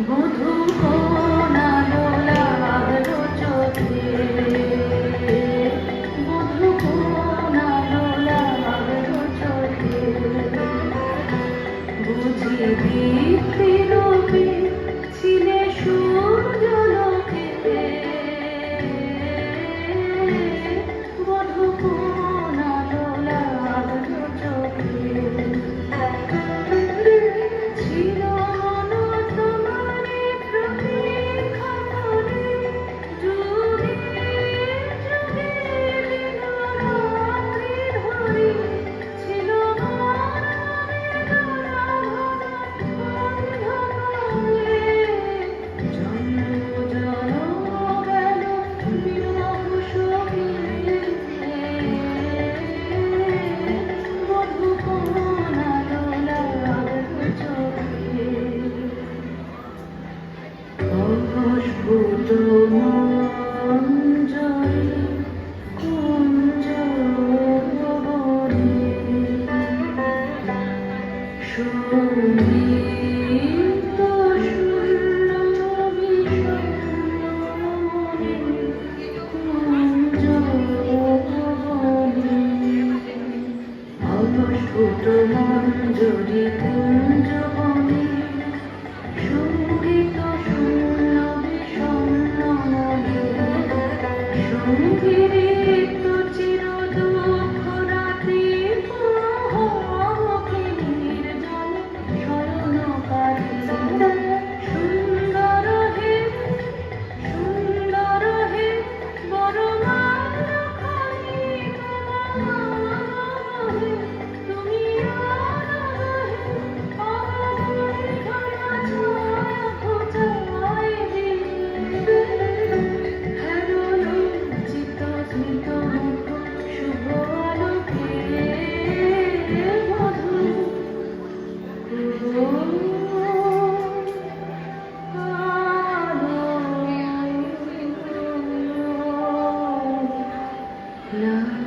মধু কোনালো লাগল চোখে মধু কোনালো লাগল চোখে বুঝি দিতে রবি Voodoo.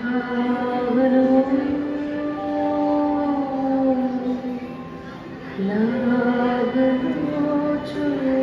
Love, Lord,